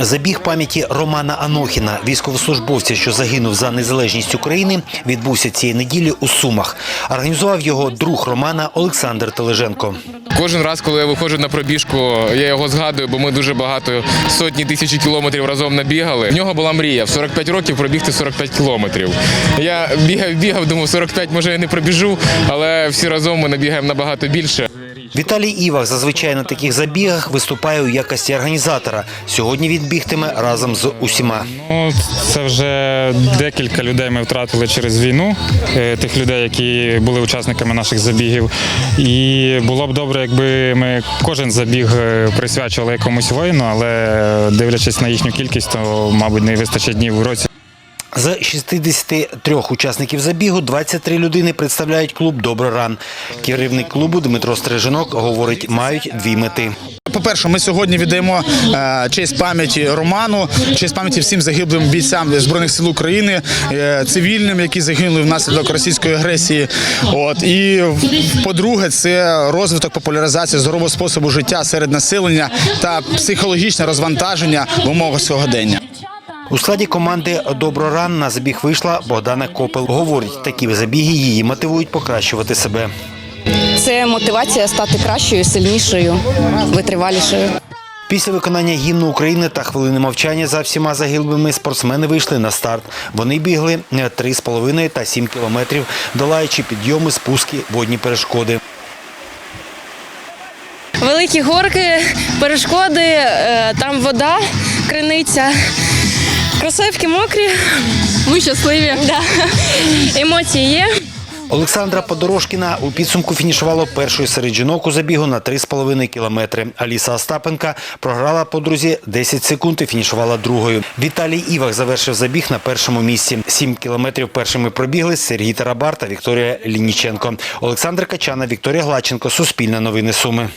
Забіг пам'яті Романа Анохіна, військовослужбовця, що загинув за незалежність України, відбувся цієї неділі у Сумах. Організував його друг Романа Олександр Тележенко. Кожен раз, коли я виходжу на пробіжку, я його згадую, бо ми дуже багато сотні тисячі кілометрів разом набігали. В нього була мрія в 45 років пробігти 45 кілометрів. Я бігав, бігав, думав, 45 може я не пробіжу, але всі разом ми набігаємо набагато більше. Віталій Івах зазвичай на таких забігах виступає у якості організатора. Сьогодні він бігтиме разом з усіма. Ну, це вже декілька людей ми втратили через війну, е, тих людей, які були учасниками наших забігів. І було б добре, якби ми кожен забіг е, присвячували якомусь воїну, але дивлячись на їхню кількість, то, мабуть, не вистачить днів у році. З 63 учасників забігу 23 людини представляють клуб Доброран. Керівник клубу Дмитро Стриженок говорить, мають дві мети. По-перше, ми сьогодні віддаємо е, честь пам'яті Роману, честь пам'яті всім загиблим бійцям збройних сил України, е, цивільним, які загинули внаслідок російської агресії. От і по-друге, це розвиток популяризації здорового способу життя серед населення та психологічне розвантаження в умовах сьогодення. У складі команди Доброран на забіг вийшла Богдана Копел. Говорить, такі забіги її мотивують покращувати себе. Це мотивація стати кращою, сильнішою, витривалішою. Після виконання гімну України та хвилини мовчання за всіма загиблими спортсмени вийшли на старт. Вони бігли 3,5 та 7 кілометрів, долаючи підйоми, спуски, водні перешкоди. великі горки, перешкоди, е, там вода, криниця. Кросівки мокрі. Ми щасливі. Да. Емоції є. Олександра Подорожкіна у підсумку фінішувала першою серед жінок у забігу на 3,5 кілометри. Аліса Остапенка програла подрузі 10 секунд і фінішувала другою. Віталій Івах завершив забіг на першому місці. 7 кілометрів першими пробігли Сергій Тарабар та Вікторія Лініченко. Олександр Качана, Вікторія Глаченко. Суспільне новини Суми.